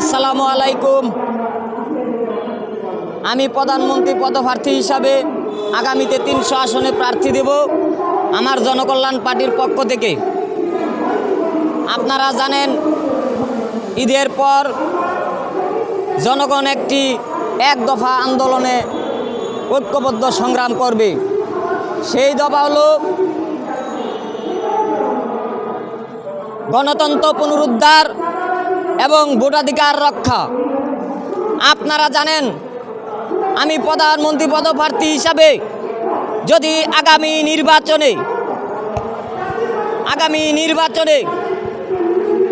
আসসালামু আলাইকুম। আমি প্রধানমন্ত্রী পদপ্রার্থী হিসাবে আগামীতে তিনশো আসনে প্রার্থী দেব আমার জনকল্যাণ পার্টির পক্ষ থেকে। আপনারা জানেন, ঈদের পর জনগণ একটি এক দফা আন্দোলনে ঐক্যবদ্ধ সংগ্রাম করবে। সেই দফা হলো গণতন্ত্র পুনরুদ্ধার এবং ভোটাধিকার রক্ষা। আপনারা জানেন, আমি প্রধানমন্ত্রী পদপ্রার্থী হিসাবে যদি আগামী নির্বাচনে আগামী নির্বাচনে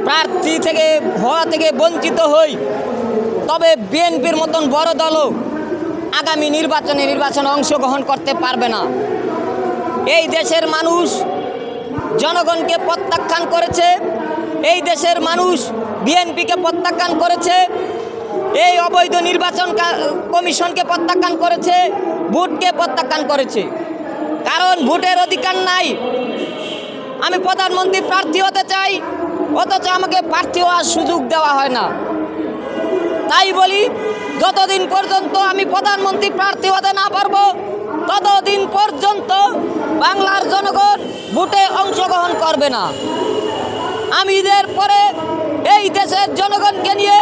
প্রার্থী থেকে হওয়া থেকে বঞ্চিত হই, তবে বিএনপির মতন বড় দলও আগামী নির্বাচনে নির্বাচনে অংশগ্রহণ করতে পারবে না। এই দেশের মানুষ জনগণকে প্রত্যাখ্যান করেছে, এই দেশের মানুষ বিএনপিকে প্রত্যাখ্যান করেছে, এই অবৈধ নির্বাচন কমিশনকে প্রত্যাখ্যান করেছে, ভোটকে প্রত্যাখ্যান করেছে। কারণ ভোটের অধিকার নাই। আমি প্রধানমন্ত্রী প্রার্থী হতে চাই, অথচ আমাকে প্রার্থী হওয়ার সুযোগ দেওয়া হয় না। তাই বলি, যতদিন পর্যন্ত আমি প্রধানমন্ত্রী প্রার্থী হতে না পারব, ততদিন পর্যন্ত বাংলার জনগণ ভোটে অংশগ্রহণ করবে না। আমি ঈদের পরে এই দেশের জনগণকে নিয়ে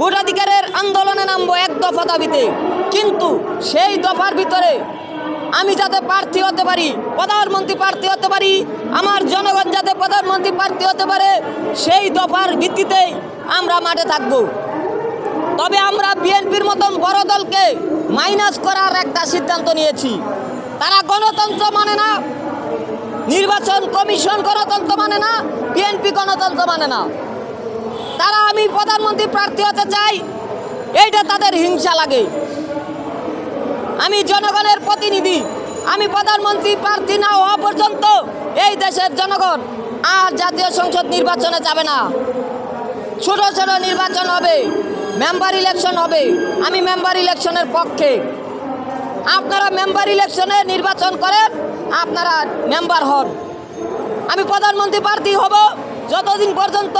ভোটাধিকারের আন্দোলনে নামবো এক দফা দাবিতে। কিন্তু সেই দফার ভিতরে আমি যাতে প্রার্থী হতে পারি, প্রধানমন্ত্রী প্রার্থী হতে পারি, আমার জনগণ যাতে প্রধানমন্ত্রী প্রার্থী হতে পারে, সেই দফার ভিত্তিতেই আমরা মাঠে থাকব। তবে আমরা বিএনপির মতন বড় দলকে মাইনাস করার একটা সিদ্ধান্ত নিয়েছি। তারা গণতন্ত্র মানে না, নির্বাচন কমিশন গণতন্ত্র মানে না, বিএনপি গণতন্ত্র মানে না। আমি প্রধানমন্ত্রী প্রার্থী হতে চাই, এইটা তাদের হিংসা লাগে। আমি জনগণের প্রতিনিধি, আমি প্রধানমন্ত্রী প্রার্থী না হওয়া পর্যন্ত এই দেশের জনগণ আর জাতীয় সংসদ নির্বাচনে যাবে না। ছোট ছোট নির্বাচন হবে মেম্বার ইলেকশন হবে, আমি মেম্বার ইলেকশনের পক্ষে। আপনারা মেম্বার ইলেকশনে নির্বাচন করেন, আপনারা মেম্বার হন। আমি প্রধানমন্ত্রী প্রার্থী হব যতদিন পর্যন্ত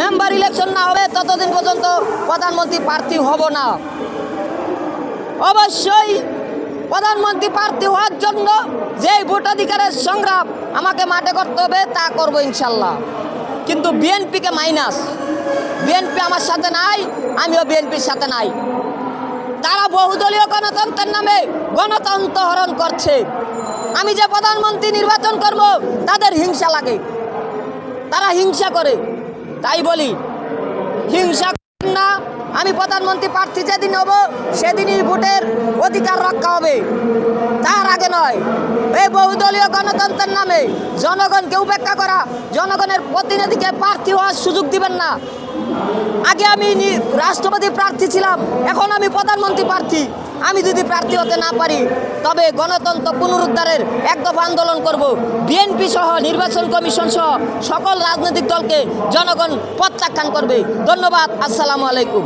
মেম্বার ইলেকশন না হবে, ততদিন পর্যন্ত প্রধানমন্ত্রী প্রার্থী হব না। অবশ্যই প্রধানমন্ত্রী প্রার্থী হওয়ার জন্য যেই ভোটাধিকারের সংগ্রাম আমাকে মাঠে করতে হবে, তা করব ইনশাল্লাহ। কিন্তু বিএনপিকে মাইনাস বিএনপি আমার সাথে নাই, আমিও বিএনপির সাথে নাই। তারা বহুদলীয় গণতন্ত্রের নামে গণতন্ত্র হরণ করছে। আমি যে প্রধানমন্ত্রী নির্বাচন করব, তাদের হিংসা লাগে। তারা হিংসা করে। তাই বলি, হিংসা না। আমি প্রধানমন্ত্রী প্রার্থী যেদিন হব, সেদিনই ভোটের অধিকার রক্ষা হবে। তার আগে নয়, এই বহুদলীয় গণতন্ত্রের নামে জনগণকে উপেক্ষা করা, জনগণের প্রতিনিধিকে প্রার্থী হওয়ার সুযোগ দিবেন না। আগে আমি রাষ্ট্রপতি প্রার্থী ছিলাম, এখন আমি প্রধানমন্ত্রী প্রার্থী। আমি যদি প্রার্থী হতে না পারি, তবে গণতন্ত্র পুনরুদ্ধারের একদফা আন্দোলন করব। বিএনপি সহ নির্বাচন কমিশন সহ সকল রাজনৈতিক দলকে জনগণ প্রত্যাখ্যান করবে। ধন্যবাদ। আসসালামু আলাইকুম।